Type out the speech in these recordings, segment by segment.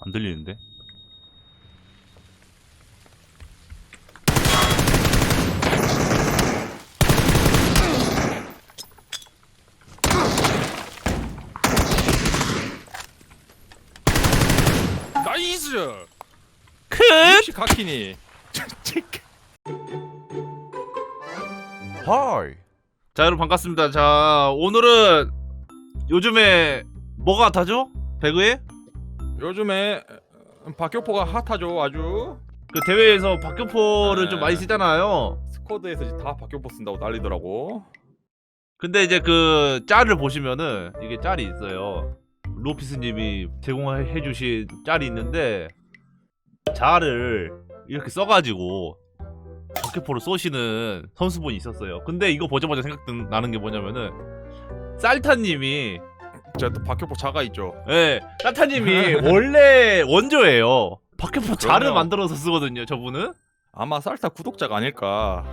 안 들리는데? 나이스! 크! 역시 가키니. 하이. 자 여러분 반갑습니다. 자 오늘은 요즘에 뭐가 핫하죠? 배그에? 요즘에 박격포가 핫하죠 아주. 그 대회에서 박격포를 네. 좀 많이 쓰잖아요. 스쿼드에서 이제 다 박격포 쓴다고 난리더라고. 근데 이제 그 짤을 보시면은 이게 짤이 있어요. 로피스님이 제공해주신 짤이 있는데 짤을 이렇게 써가지고 박격포를 쏘시는 선수분이 있었어요. 근데 이거 보자마자 생각 나는 게 뭐냐면은 쌀타님이 제가 또 박격포 자가 있죠. 예, 쌀타님이 원래 원조예요. 박격포 자를 그럼요. 만들어서 쓰거든요. 저분은 아마 쌀타 구독자가 아닐까.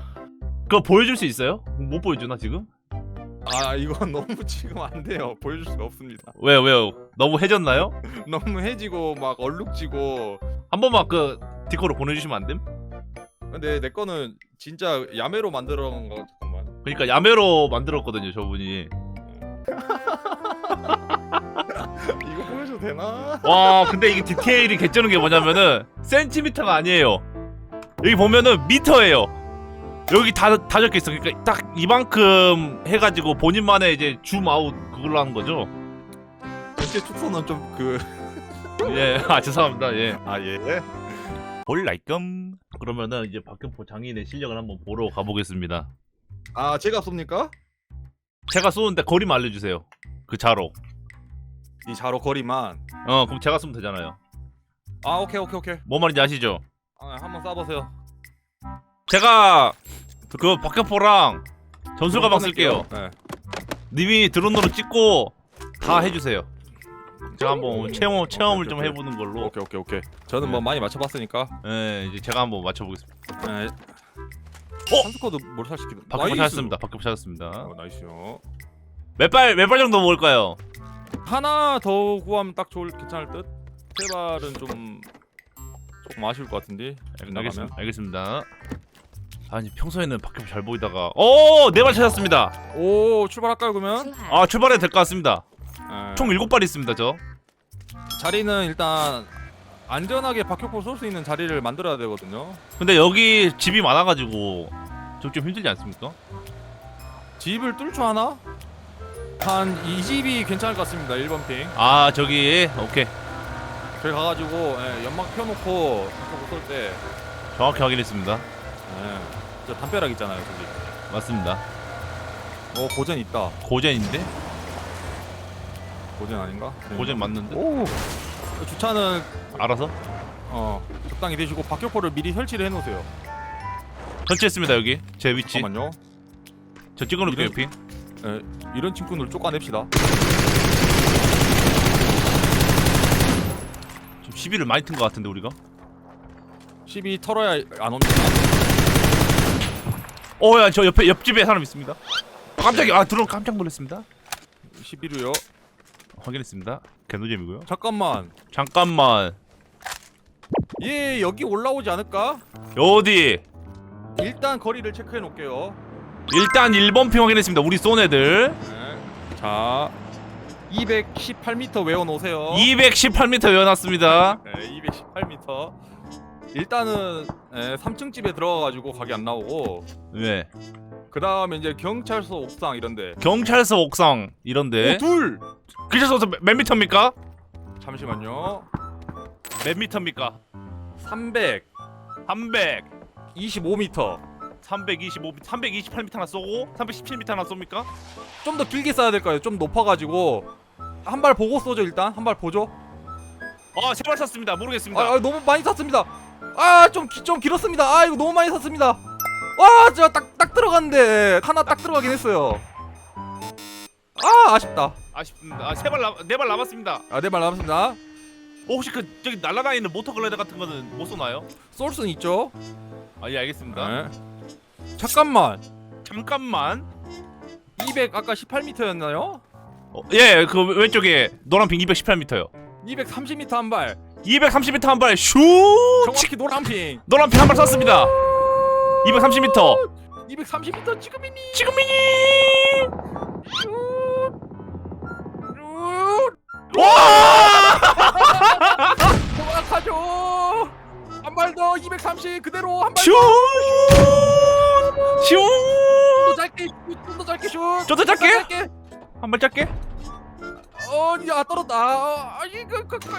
그거 보여줄 수 있어요? 못 보여주나 지금? 아 이건 너무 지금 안 돼요. 보여줄 수가 없습니다. 왜요 왜요? 너무 해졌나요? 너무 해지고 막 얼룩지고. 한 번만 그 디코로 보내주시면 안 됨? 근데 내 거는 진짜 야매로 만들어 놓은 거 잠깐만. 그러니까 야매로 만들었거든요 저분이 보여줘도 되나? 와 근데 이게 디테일이 개쩌는 게 뭐냐면은 센티미터가 아니에요. 여기 보면은 미터예요. 여기 다, 다 적혀있어. 그러니까 딱 이만큼 해가지고 본인만의 이제 줌 아웃 그걸로 하는 거죠. 전체 축소는 좀 그. 예아 죄송합니다. 예. 아 예. 볼라이끔? 그러면은 이제 박경포 장인의 실력을 한번 보러 가보겠습니다. 아 제가 쏩니까? 제가 쏘는데 거리만 알려주세요. 그 자로 이 자로 거리만. 어 그럼 제가 쏘면 되잖아요 아 오케이 오케이 오케이. 뭔 말인지 아시죠? 아, 한번 쏴보세요. 제가 그 박격포랑 전술 가 방 쓸게요. 네. 님이 드론으로 찍고 다 해주세요. 제가 한번 체험 체험을 좀 오케이, 해보는 걸로. 오케이 오케이 오케이. 저는 뭐 네. 많이 맞춰봤으니까. 예, 이제 제가 한번 맞춰보겠습니다. 네. 어? 한스코드 몰살시키는. 박격포 찾았습니다. 박격포 찾았습니다. 어, 나이스요. 몇 발 몇 발 정도 먹을까요? 하나 더 구하면 딱 좋을 괜찮을 듯. 세 발은 좀 조금 아쉬울 것 같은데. 알겠습니다. 알겠습니다. 아니 평소에는 박격포 잘 보이다가 오네 발 찾았습니다. 오 출발할까요 그러면? 아 출발해도 될 것 같습니다. 네. 총 일곱 발 있습니다 저. 자리는 일단 안전하게 박격포 쏠 수 있는 자리를 만들어야 되거든요. 근데 여기 집이 많아가지고 좀 좀 힘들지 않습니까? 집을 뚫죠 하나? 한이 집이 괜찮을 것 같습니다. 1번 핑. 아 저기 오케이 저기 가가지고 예, 연막 펴놓고 박격포 쏠 때. 정확히 확인했습니다. 예, 저 담벼락 있잖아요, 저기. 맞습니다. 어 고전 있다. 고젠인데? 고전 아닌가? 네. 고젠 맞는데? 오. 주차는 알아서? 어 적당히 되시고 박격포를 미리 설치를 해놓으세요. 설치했습니다 여기 제 위치 잠깐만요. 저 찍어놓을게요 핑 예, 이런 친구를 쫓아냅시다. 좀 시비를 많이 튼 것 같은데 우리가 12 털어야 안 옵니다. 어야 저 옆에 옆집에 사람 있습니다 아, 깜짝이야 아 들어 깜짝 놀랐습니다 11호요. 확인했습니다 개노잼이고요 잠깐만. 잠깐만 얘 여기 올라오지 않을까? 어디 일단 거리를 체크해 놓을게요. 일단 1번 핑 확인했습니다 우리 쏜 애들 네. 자, 218m 외워 놓으세요. 218m 외워놨습니다 네, 218m. 일단은 예, 3층 집에 들어가가지고 각이 안 나오고 네 그 다음에 이제 경찰서 옥상 이런데. 경찰서 옥상 이런데 오, 둘. 경찰서 몇, 몇 미터입니까? 잠시만요. 몇 미터입니까? 300, 300 25m. 325 328m 하나 쏘고 317m 하나 쏩니까? 좀 더 길게 쏴야 될까요? 좀 높아가지고 한 발 보고 쏘죠 일단 한 발 보죠. 아 세발 쐈습니다 모르겠습니다 아, 아 너무 많이 쐈습니다. 아좀 좀 길었습니다. 아 이거 너무 많이 쐈습니다. 와 진짜 딱딱 들어갔는데 하나 딱 들어가긴 했어요. 아 아쉽다. 아쉽습니다. 아, 세발 네발 남았습니다. 아네 발 남았습니다. 어, 혹시 그 저기 날아다니는 모터 글라이더 같은 거는 못 쏘나요? 쏠 수는 있죠. 아, 예, 알겠습니다. 네. 잠깐만. 잠깐만. 200 아까 18m였나요? 어, 예, 그 왼쪽에 노란 빙 218m요. 230m 한 발. 230m 한발 슈! 정확히 노란 핑. 노란 핀한발 쐈습니다. 230m. 230m 지금이니. 지금이니. 슛. 슛. 와! 정확하죠. 한 발 더 230 그대로 한 발. 슈! 슈! 더 짧게 좀더 짧게 슛. 좀더 짧게? 한 발 짧게. 어, 야 떨었다. 아, 이거 그 그.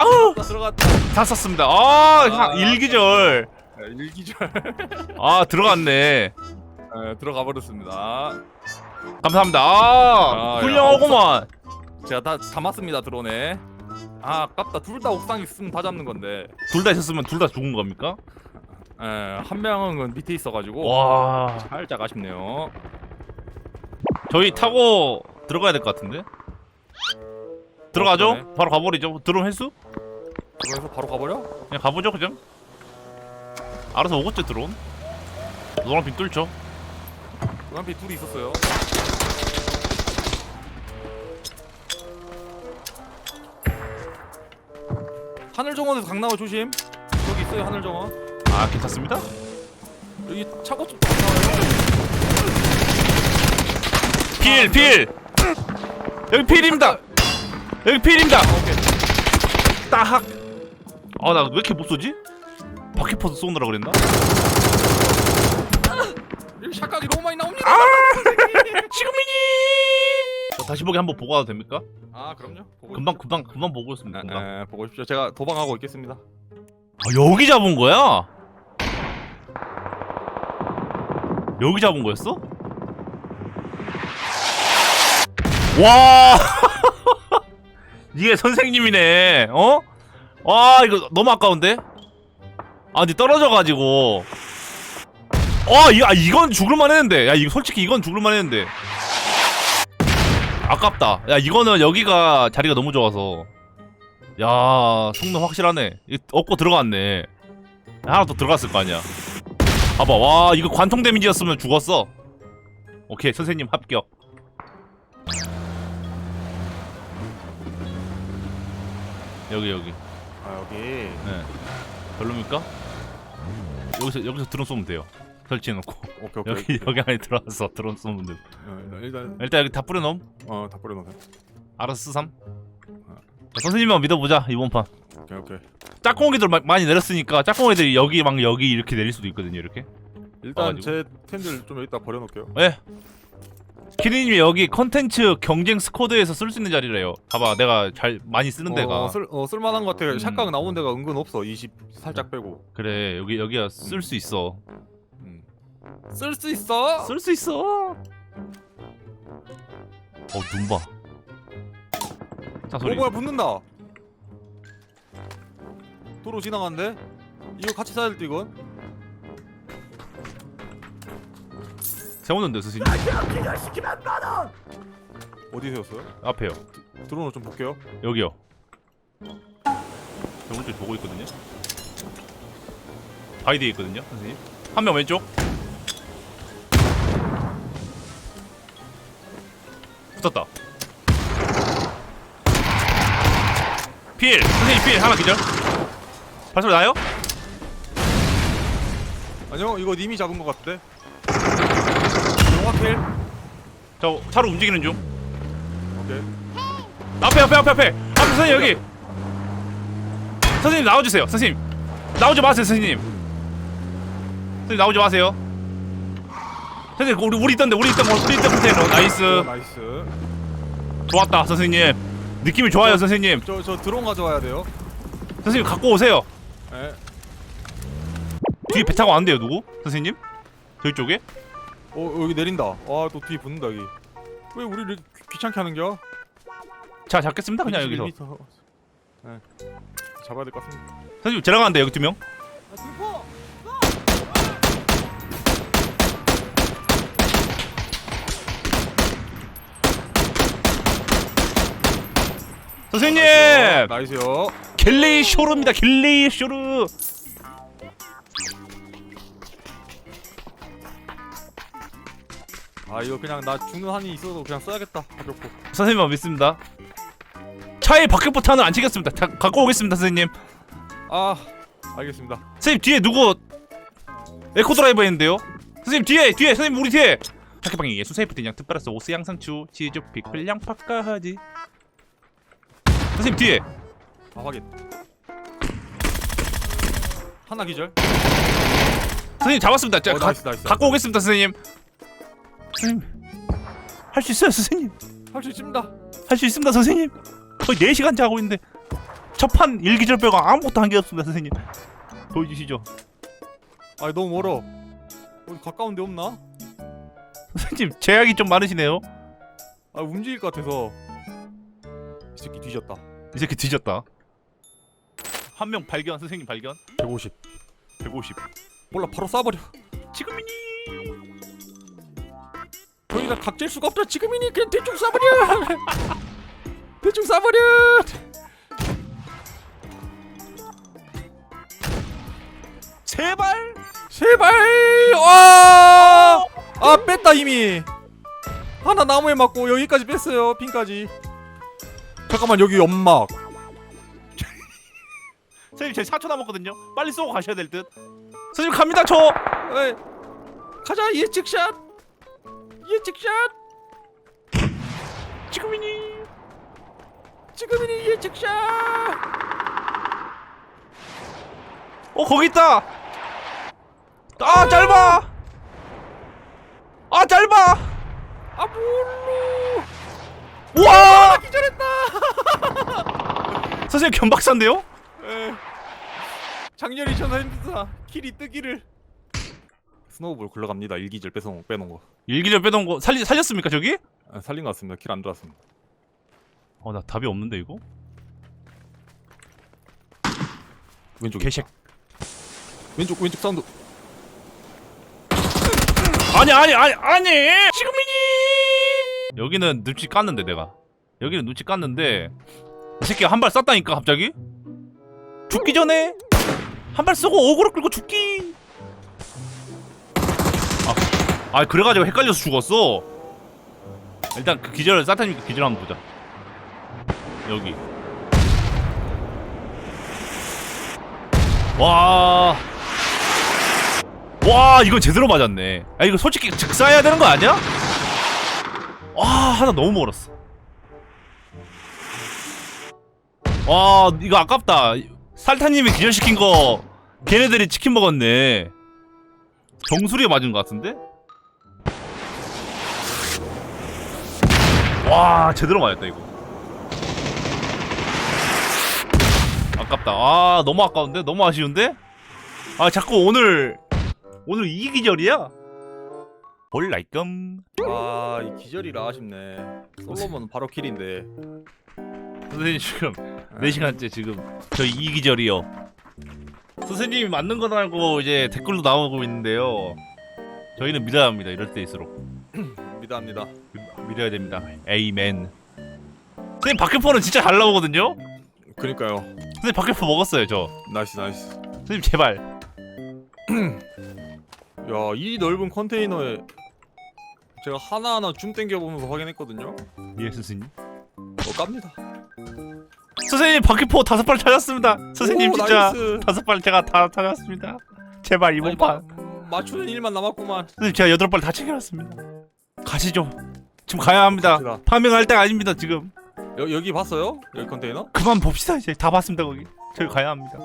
아우! 아, 들어갔다. 다 썼습니다. 아, 아. 일기절. 일기절. 아, 들어갔네. 네, 들어가 버렸습니다. 감사합니다. 아, 아, 훌륭하구만. 제가 다 담았습니다 드론에. 아 아깝다. 둘 다 옥상 있으면 다 잡는 건데. 둘 다 있었으면 둘 다 죽은 겁니까? 예, 한 명은 밑에 있어가지고 와, 살짝 아쉽네요. 저희 타고 들어가야 될 것 같은데. 들어가죠? 어, 그러네. 바로 가버리죠. 드론 횟수? 그래서 바로 가버려? 그냥 가보죠, 그냥. 알아서 오겠죠, 드론. 노란 빈 뚫죠. 노란빛 둘이 있었어요. 하늘 정원에서 강 나와 조심. 여기 있어요 하늘 정원. 아, 괜찮습니다. 여기 차고 좀 나와요. 필, 필. 여기 필입니다. 여기 필입니다. 오케이. 따학. 아, 나 왜 이렇게 못 쏘지? 바퀴 퍼서 쏘느라 그랬나? 여기 샷각이 너무 많이 나옵니다. 아! 지금이니. 저 다시 보기 한번 보고 와도 됩니까? 아 그럼요. 보고 금방, 금방, 금방 보고 있습니다. 있- 금방. 에, 에, 보고 싶죠. 제가 도망하고 있겠습니다. 아, 여기 잡은 거야? 여기 잡은 거였어? 와! 이게 선생님이네. 어? 와, 이거 너무 아까운데? 아, 근데 떨어져가지고. 어, 이, 아, 이건 죽을만 했는데. 야, 이거 솔직히 이건 죽을만 했는데. 아깝다. 야, 이거는 여기가 자리가 너무 좋아서. 야, 성능 확실하네. 이 얻고 들어갔네. 하나 더 들어갔을 거 아니야. 봐봐, 와, 이거 관통 데미지였으면 죽었어. 오케이, 선생님 합격. 여기 여기. 아 여기. 네. 별로입니까? 여기서 여기서 드론 쏘면 돼요. 설치해놓고 오케이 오케이. 여기 여기 안에 들어와서 드론 쏘면 돼. 어, 일단 일단 여기 다 뿌려놓음. 어다 버려놓으세요. 알아서 쓰삼. 자, 선생님만 믿어보자 이번 판. 오케이 오케이. 짝꿍이들 마- 많이 내렸으니까 짝꿍이들이 여기 막 여기 이렇게 내릴 수도 있거든요. 이렇게. 일단 와가지고. 제 텐들 좀 이따 버려놓을게요. 예. 키리님이 여기 컨텐츠 경쟁 스쿼드에서 쓸 수 있는 자리래요. 봐봐, 내가 잘 많이 쓰는 데가. 어, 쓸, 어, 쓸만한 것 같아. 음. 샷각 나오는 데가 은근 없어. 20 살짝 빼고. 그래, 여기 여기가 쓸수 있어. 음. 쓸수 있어? 쓸 수 있어. 어, 눈 봐. 차오 소리. 뭐야 붙는다. 도로 지나가는데? 이거 같이 사야 될때 이건? 세우는데 선생님. 어디 세웠어요? 앞에요. 드론을 좀 볼게요. 여기요. 저 오른쪽 보고 있거든요. 바이디에 있거든요, 선생님. 한 명 왼쪽. 필! 선생님 필! 하나 기절. 발소리 나요? 아니요 이거 님이 잡은 것 같은데. 영화필. 저 차로 움직이는 중. 오케이. 앞에 앞에 앞에 앞에! 앞에 선생님 여기! 선생님 나와주세요, 선생님. 나오지 마세요, 선생님. 선생님 나오지 마세요. 선생님 우리 우리 있던데 우리 있던 거 우리 있던 컨테이너 어, 나이스 나이스. 좋았다 선생님 느낌이 좋아요 선생님 저 저 드론 가져와야 돼요. 선생님 갖고 오세요 예. 뒤에 배 타고 왔는데요 누구 선생님 저희 쪽에 어 여기 내린다. 아또 뒤에 붙는다 여기. 왜 우리를 귀- 귀찮게 하는겨? 자 잡겠습니다 그냥 여기서 21m. 예. 잡아야 될 것 같습니다. 선생님 지나가는데 여기 두명 선생님 나이스요. 길리 쇼르입니다 길리 쇼르 아 이거 그냥 나 죽는 한이 있어도 그냥 써야겠다. 가볍고. 선생님만 믿습니다 차에 박격포탄을 안 챙겼습니다. 자, 갖고 오겠습니다, 선생님. 아 알겠습니다 선생님 뒤에 누구 에코 드라이버 있는데요? 선생님 뒤에 뒤에 선생님 우리 뒤에 학교방에 예수 세이프 대장 특별해서 오스 양상추 치즈 피클 양파까지 선생님 뒤에 아 확인 하나 기절 선생님 잡았습니다. 제가 어, 가- 나이스, 나이스. 갖고 오겠습니다, 선생님. 선생님 할 수 있어요, 선생님. 할 수 있습니다 할 수 있습니다, 선생님. 거의 4시간째 하고 있는데 첫판 일기절 빼고 아무것도 한 게 없습니다, 선생님. 보여주시죠. 아 너무 멀어 어디 가까운 데 없나? 선생님 제약이 좀 많으시네요. 아 움직일 것 같아서 이 새끼 뒤졌다 이 새끼 뒤졌다. 한 명 발견, 선생님 발견. 150 150. 몰라 바로 쏴버려 지금이니. 저희가 각질 수가 없다 지금이니 그냥 대충 쏴버려 대충 쏴버려 제발. 제발 와! 아 뺐다 이미 하나 나무에 맞고 여기까지 뺐어요 핀까지 잠깐만 여기 연막 선생님 제 4초 남았거든요. 빨리 쏘고 가셔야 될 듯. 선생님 갑니다 저. 에이, 가자 예측샷 예측샷 지금이니. 지금이니 예측샷 어 거기 있다. 아 짧아. 아 짧아. 아 몰로 와. 기절했다 선생님 견박사인데요? 에 작년 2004 킬이 뜨기를 스노우볼 굴러갑니다 일기절 뺏어 빼놓은 거 일기절 빼놓은 거 살리 살렸습니까 저기? 아, 살린 것 같습니다 킬 안 들어왔습니다 어 나 답이 없는데 이거. 왼쪽 개색. 왼쪽 왼쪽 사운드 아니 아니 아니 아니. 지금이니. 여기는 눈치 깠는데 내가. 여기는 눈치 깠는데 이 새끼가 한발 쐈다니까 갑자기. 죽기 전에 한 발 쏘고 어그로 끌고 죽기. 아, 아 그래가지고 헷갈려서 죽었어. 일단 그 기절 사탄이니까 기절 한번 보자. 여기. 와. 와 이건 제대로 맞았네. 아 이거 솔직히 즉사해야 되는 거 아니야? 와 하나 너무 멀었어. 와 이거 아깝다. 살타님이 기절시킨 거 걔네들이 치킨 먹었네. 정수리에 맞은 것 같은데? 와 제대로 맞았다 이거. 아깝다. 아 너무 아까운데? 너무 아쉬운데? 아 자꾸 오늘 오늘 이 기절이야? 볼라이끔 아이 기절이라 아쉽네 솔로몬 바로 킬인데 선생님 지금 4시간째 지금 저 이 기절이요. 선생님이 맞는 건 알고 이제 댓글로 나오고 있는데요. 저희는 믿어야 합니다 이럴 때일수록. 믿어합니다. 믿어야 됩니다. 에이맨 선생님 박격포는 진짜 잘 나오거든요? 그니까요. 선생님 박격포 먹었어요 저. 나이스 나이스. 선생님 제발. 야 이 넓은 컨테이너에 제가 하나하나 줌 땡겨 보면서 확인했거든요. 예 선생님. 어 깝니다 선생님 박격포 다섯 발 찾았습니다 선생님 오, 진짜 나이스. 다섯 발 제가 다 찾았습니다 제발 이번 아니, 판 마, 맞추는 일만 남았구만 선생님 제가 여덟 발 다 챙겨놨습니다. 가시죠. 지금 가야 합니다. 갑시다. 파밍할 때가 아닙니다 지금. 여, 여기 봤어요? 여기 컨테이너? 그만 봅시다 이제 다 봤습니다 거기. 저희 가야 합니다.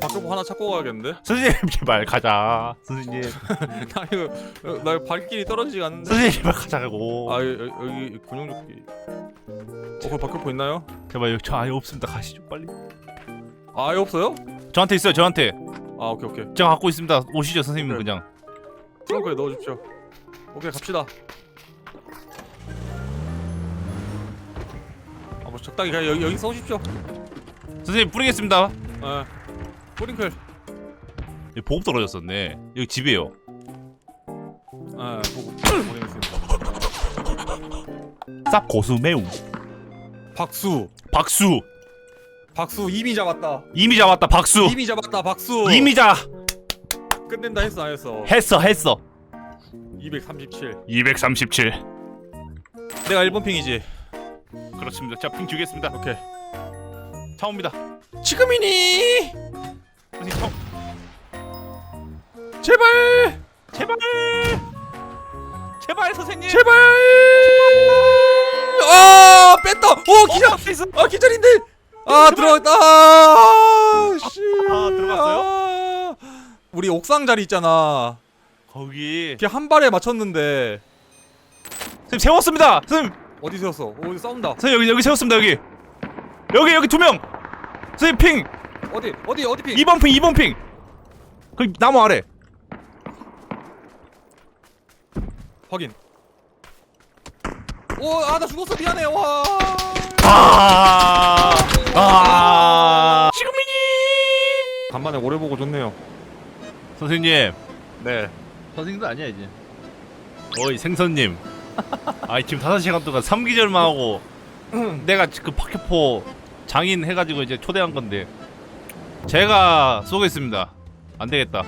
박격포 하나 찾고 가야겠는데? 선생님 제발 가자. 선생님. 나 이거 어, 나 발길이 떨어지지 않는데? 선생님 제발 가자고. 아 여기, 여기 군용조끼 어 거기 박격포 있나요? 제발 여기 저 안에 없습니다. 가시죠 빨리. 아 아예 없어요? 저한테 있어요 저한테. 아 오케이 오케이 제가 갖고 있습니다. 오시죠 선생님 그래. 그냥. 트렁크에 넣어주십시오 오케이 갑시다 아뭐 적당히 그냥 여기, 여기 써오십시오 선생님 뿌리겠습니다. 예 뿌링클 여기 보급 떨어졌었네. 여기 집이에요. 예 보고 보내겠습니다 쌉 고수 매움. 박수 박수. 박수 이미 잡았다 이미 잡았다 박수. 이미 잡았다 박수 이미 자 끝낸다 했어 안 했어 했어 했어. 237 237. 내가 1번 핑이지 그렇습니다. 자, 핑 주겠습니다. 오케이. 차 옵니다. 지금이니? 선생님 차 제발! 제발! 제발 선생님! 제발! 아 뺐다! 오 기절! 어, 있어. 아 기절인데! 아 들어갔다! 아, 씨. 아, 들어갔어요? 아. 우리 옥상 자리 있잖아. 거기. 이렇게 한 발에 맞췄는데. 선생님 세웠습니다. 선생님! 어디 세웠어? 오 싸운다. 선생님 여기 여기 세웠습니다 여기. 여기 여기 두 명. 선생님 핑 어디 어디 어디 피 2번 핑 2번 핑. 그 나무 아래. 확인 오 아 나 죽었어 미안해 와 아. 아. 지금이니. 간만에 오래 보고 좋네요 선생님. 네 선생님도 아니야 이제. 어이 생선님. 아이 지금 5시간 동안 3기절만 하고 내가 그 박효포 장인 해가지고 이제 초대한 건데 제가 쏘겠습니다. 안 되겠다.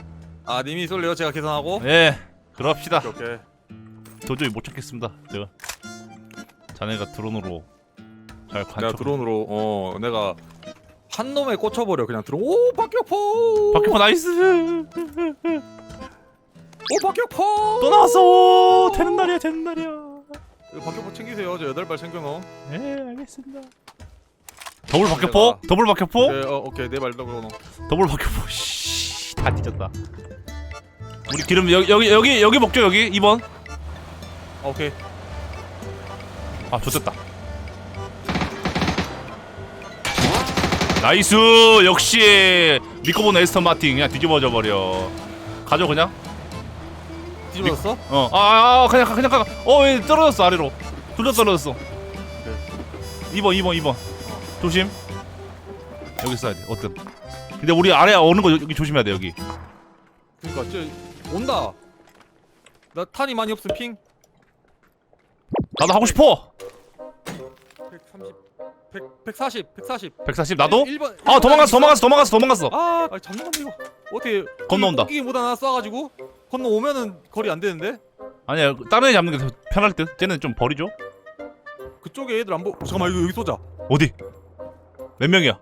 아 님이 쏠래요 제가 계산하고 예, 그럽시다. 오케이 오케이 도저히 못 찾겠습니다. 제가 자네가 드론으로 잘 내가 관찰. 드론으로 어 내가 한 놈에 꽂혀버려 그냥 드론 오 박격포 박효포 나이스. 오 박격포 또 나왔어. 되는 날이야, 되는 날이야. 이거 박격포 챙기세요 저 여덟 발 챙겨놓어 예, 알겠습니다. 더블 박효포? 더블 박효포? 네, 어, 오케이. 네발 넣어 더블 박효포. 씨, 다 뒤졌다. 우리 기름 여기 여기 여기 여기 먹죠 여기? 2번. 아, 오케이. 아 좋됐다. 나이스! 역시! 보는 에스턴 마틴 그냥 뒤집어져 버려. 가져 그냥? 뒤집어졌어? 어아 아, 아, 그냥 가, 그냥 가어 예, 떨어졌어 아래로? 둘러 떨어졌어. 2번 2번 2번 조심. 여기 있어야 돼. 어떤. 근데 우리 아래 오는 거 여기 조심해야 돼 여기. 그니까 저 온다. 나 탄이 많이 없음 핑. 나도 하고 싶어. 130 100, 140 140 140 나도? 1번 아 도망갔어 도망갔어 도망갔어 도망갔어. 아 아, 잡는 건데 이거. 어떻게 건너온다. 끼기 못 하나 쏴가지고 건너 오면은 거리 안 되는데? 아니야 다른 애 잡는 게 더 편할 듯. 쟤는 좀 버리죠? 그쪽에 애들 안 보. 잠깐만 이거 여기 쏘자. 어디 몇 명이야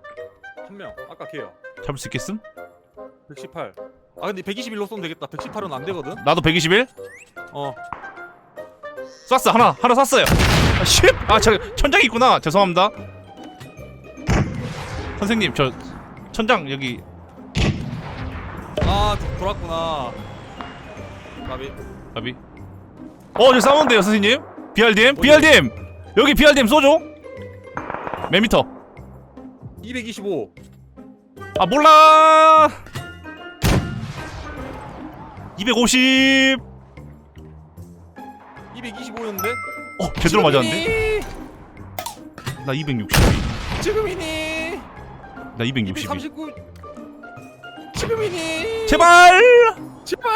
한 명. 아까 걔야. 잡을 수 있겠음 118. 아 근데 121로 쏘면 되겠다. 118은 안 되거든. 나도 121 어. 쐈어 하나 하나 쐈어요 아, 쉿! 아저 천장 있구나 죄송합니다 선생님 저 천장 여기 아 도- 돌았구나. 가비. 가비 어 저 싸우는데요 선생님 BRDM BRDM 여기 BRDM 쏘죠 몇 미터 225. 아 몰라 250 225였는데. 어 제대로 맞았는데 나 262. 지금이니. 나 262. 239. 지금이니. 제발 제발.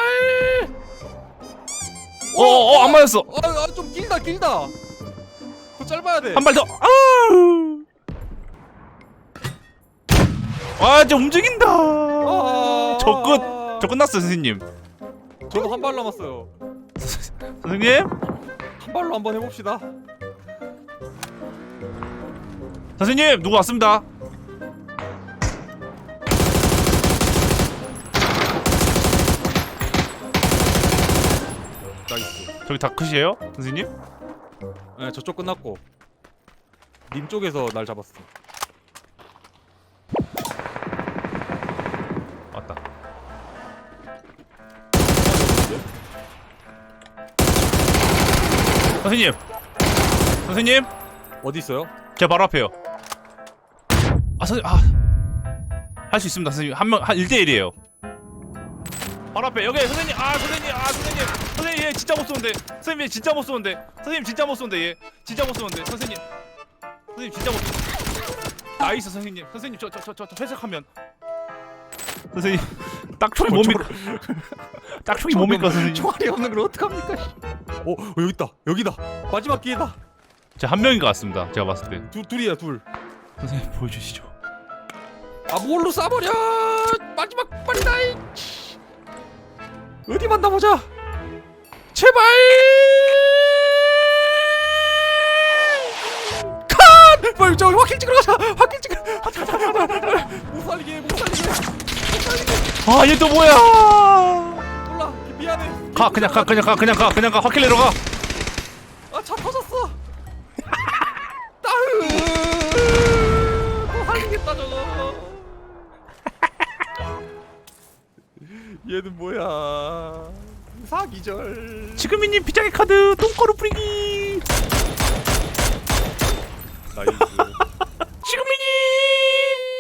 어어 안 맞았어 아, 아, 좀 길다 길다. 더 짧아야 돼. 한 발 더. 아 우. 와, 이제 움직인다. 아. 저 끝. 저 끝났어, 선생님. 저도 한 발 남았어요. 선생님? 한 발로 한번 해봅시다. 선생님, 누구 왔습니다. 나이스. 저기 다 끝이에요, 선생님? 네, 저쪽 끝났고. 님 쪽에서 날 잡았어. 선생님. 선생님, 어디 있어요? 제 바로 앞에요. 아, 선생님, 아. 할 수 있습니다, 선생님. 한 명, 한 1대1이에요. 바로 앞에, 여기, 선생님, 아, 선생님, 아, 선생님. 선생님, 얘 진짜 못 쏘는데. 선생님, 얘 진짜 못 쏘는데. 선생님, 진짜 못 쏘는데, 얘. 진짜 못 쏘는데. 선생님. 선생님, 진짜 못 쏘는데. 나이스, 선생님. 선생님, 저, 저, 저, 저, 저 회색하면. 선생님, 딱총이 뭡니까? 딱총이 뭡니까, 선생님? 총알이 없는 걸 어떡합니까? 어, 어 여기 있다. 여기다. 마지막 기회다. 제가 한 명인 것 같습니다. 제가 봤을 때. 두 둘이야 둘. 선생님, 보여주시죠. 아 뭘로 쏴버려. 마지막 발이다. 이. 어디 만나보자. 제발. 빨리 저 확킬 찍으러 가자 확킬 찍으러 가자 못 살리게 못 살리게 아 얘 또 뭐야? 몰라. 미안해. 가 그냥 가 그냥 가 그냥 가 그냥 가. 확킬 내러 가. 아차 터졌어. 따으 또 살리겠다 저거. 얘는 뭐야? 사기절. 지금이님 비장의 카드 똥꼬로 뿌리기. 나이스. 지금이니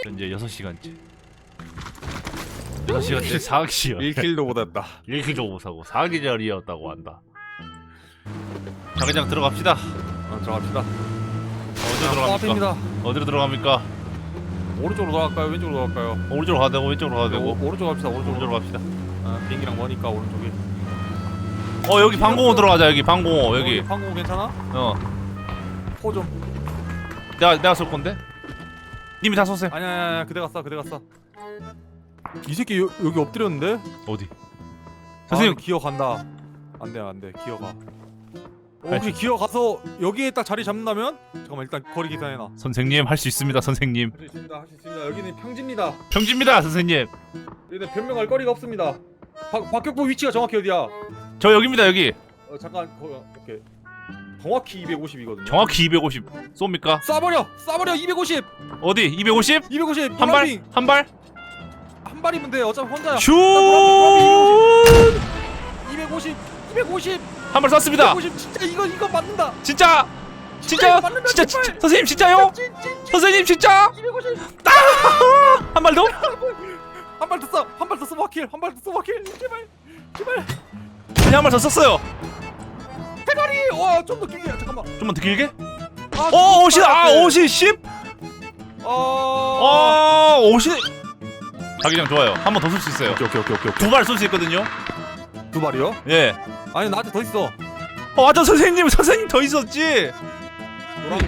현재 6 시간째 6시간째 사기절 1킬도 못했다. 1킬도 못하고 사기절이었다고 한다. 자기장 들어갑시다. 어, 들어갑시다. 어디로 들어갑니까? 앞입니다. 어디로 들어갑니까? 오른쪽으로 들어갈까요? 왼쪽으로 들어갈까요? 오른쪽으로 가야 되고 왼쪽으로 가야 되고. 오, 오른쪽 갑시다 오른쪽으로. 오른쪽으로 갑시다. 아, 비행기랑 머니까 오른쪽이 어 여기 방공호 들어가자 여기 방공호 여기. 항공 괜찮아? 어. 포좀. 내가 내가 쏠 건데? 님이 다 쏘세요. 아니야 아니야 아니야. 그대 갔어 그대 갔어 이 새끼 여, 여기 엎드렸는데? 어디? 선생님. 아, 기어간다. 안돼 안돼. 기어가. 어, 알 혹시 기어가서 여기에 딱 자리 잡는다면? 잠깐만 일단 거리 계산해놔. 선생님 할 수 있습니다 선생님. 할 수 있습니다 할 수 있습니다. 여기는 평지입니다. 평지입니다 선생님. 여기는 변명할 거리가 없습니다. 박, 박격포 위치가 정확히 어디야? 저 여기입니다 여기. 어, 잠깐 거, 오케이. 정확히 250이거든요. 정확히 250 쏩니까? 쏴버려! 쏴버려 250 어디? 250? 250 한 발? 한 발? 한 발이면 돼 어차피 혼자야 슛! 250 250한발 쐈습니다 250 진짜 이거 이거 맞는다 진짜 진짜 이거 맞는다, 진짜 제발. 진짜 선생님 진짜요? 찐, 찐, 찐. 선생님 진짜 250 한 발 더? 한 발 더 써! 한 발 더 써! 와킬! 한 발 더 써! 와킬! 제발! 제발! 그냥 한 발 더 썼어요 대가리! 와! 좀 더 길게! 잠깐만! 좀만 더 길게? 아, 어 옷이 아 빨갛게. 옷이 10? 어... 어 옷이 자기장 좋아요. 한 번 더 쏠 수 있어요. 오케이 오케이 오케이 오케이 두 발 쏠 수 있거든요. 두 발이요? 예. 아니 나한테 더 있어. 어, 맞아 선생님 선생님 더 있었지? 노란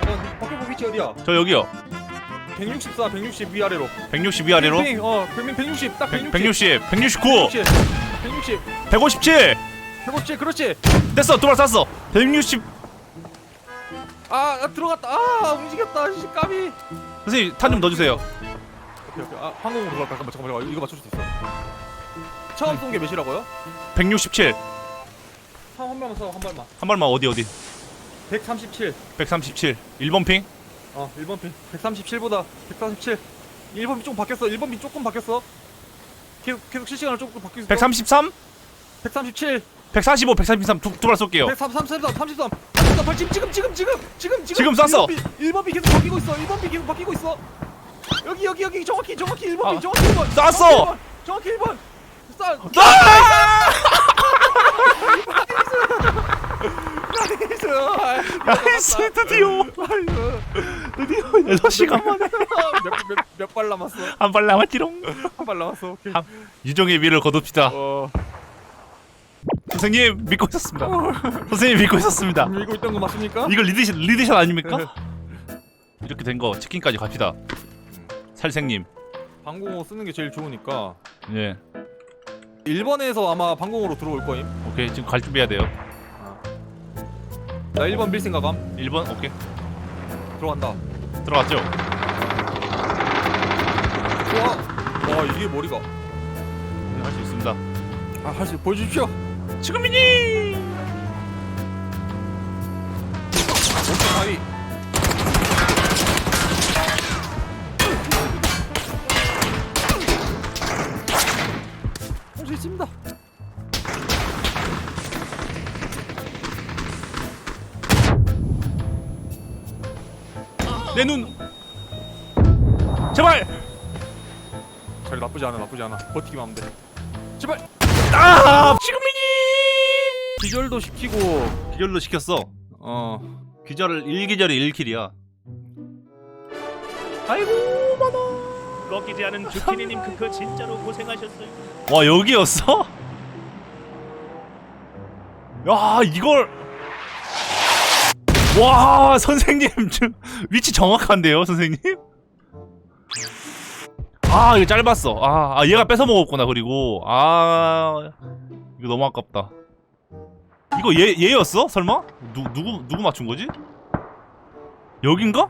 잠깐 박격포 위치 어디야? 저 여기요. 164, 160 위아래로. 160 위아래로? 빙, 어 빙빙 160 딱 160 160 169 160 160 157 157 그렇지. 됐어 두 발 쐈어. 160 아, 아 들어갔다. 아 움직였다. 씨 까비. 선생님 탄 좀 넣어주세요 오케이 오케이. 아 항공으로 들어갈까 잠깐만 잠깐만 잠깐만. 이거 맞출 수 있어 처음 쏜 게 몇이라고요? 167한 발만 쏴한 발만. 한 발만 어디 어디? 137 137 1번 핑? 어 1번 핀 137보다 137 1번 핀 조금 바뀌었어. 1번 핀 조금 바뀌었어. 계속 계속 실시간으로 조금 바뀌었어. 133 137 145 133두발 쏠게요. 133 33 33 33 지금 지금 지금 지금 지금. 지금 쐈어. 1번 핀 계속 바뀌고 있어. 1번 핀 계속 바뀌고 있어 여기 여기 여기 정확히 정확히 1번 핀 아, 정확히 1번. 쐈어. 정확히 1번 쏴 아! 나이스 나이스 드디어 드디어 6시간 만에 몇몇 발 남았어? 한발 남았지롱. 한 발 남았어? 오케이. 한- 유종의 미를 거둡시다. 어. 선생님 믿고 있었습니다. 선생님 믿고 있었습니다. 밀고 있던 거 맞습니까? 이거 리드샷 리드샷 아닙니까? 이렇게 된 거 치킨까지 갑시다 살생님. 방공호 쓰는 게 제일 좋으니까. 예. 1번에서 아마 방공호로 들어올 거임. 오케이 지금 갈 준비해야 돼요. 나 1번 밀 생각함 1번 오케이. 들어간다. 들어갔죠? 와, 와 이게 머리가. 할 수 있습니다. 아 사실 보여주십시오. 지금이니! 오케이. 바위 내 눈. 제발. 자리 나쁘지 않아 나쁘지 않아. 버티기만 하면 돼. 제발. 아 지금이니. 기절도 시키고. 기절로 시켰어. 어. 기절을 1기절이 1킬이야. 아이고 많아 꺾이지 않은 주키니님 크크 진짜로 고생하셨어요. 와 여기였어? 야 이걸 와 선생님 위치 정확한데요 선생님? 아 이거 짧았어 아, 아 얘가 뺏어 먹었구나 그리고 아 이거 너무 아깝다 이거 얘, 얘였어? 설마? 누, 누구, 누구 맞춘 거지? 여긴가?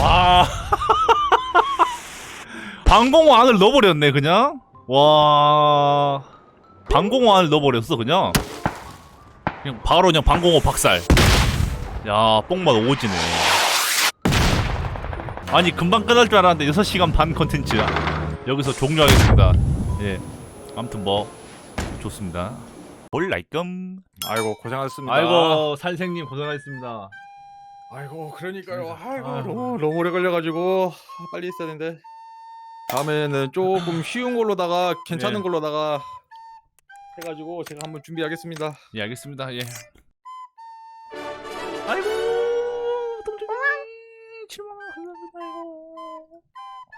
와 방공호 안을 넣어버렸네 그냥 와 방공호 안을 넣어버렸어 그냥 그냥 바로 그냥 방공호 박살 야 뽕맛 오지네 아니 금방 끝날 줄 알았는데 6시간 반 컨텐츠야 여기서 종료하겠습니다 예 아무튼 뭐 좋습니다 올라이끔 아이고 고생하셨습니다. 아이고 선생님 고생하셨습니다 아이고 그러니까요. 아이고 아이고. 너무 너무 오래 걸려가지고 빨리 했어야 되는데. 다음에는 조금 쉬운 걸로다가 괜찮은 네. 걸로다가 해가지고 제가 한번 준비하겠습니다. 예 알겠습니다. 예. 아이고 동정님 7만 원 감사합니다. 아이고.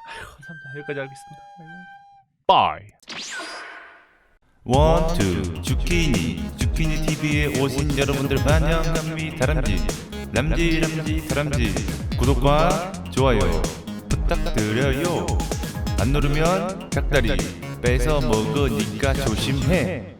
아이고 감사합니다. 여기까지 하겠습니다. 아이고. 빠이 원 투 주키니. 주키니 TV에 오신 여러분들 환영합니다 다람쥐. 람쥐 람쥐 다람쥐. 구독과 좋아요 부탁드려요. 안 누르면 닭다리. 뺏어 먹으니까 조심해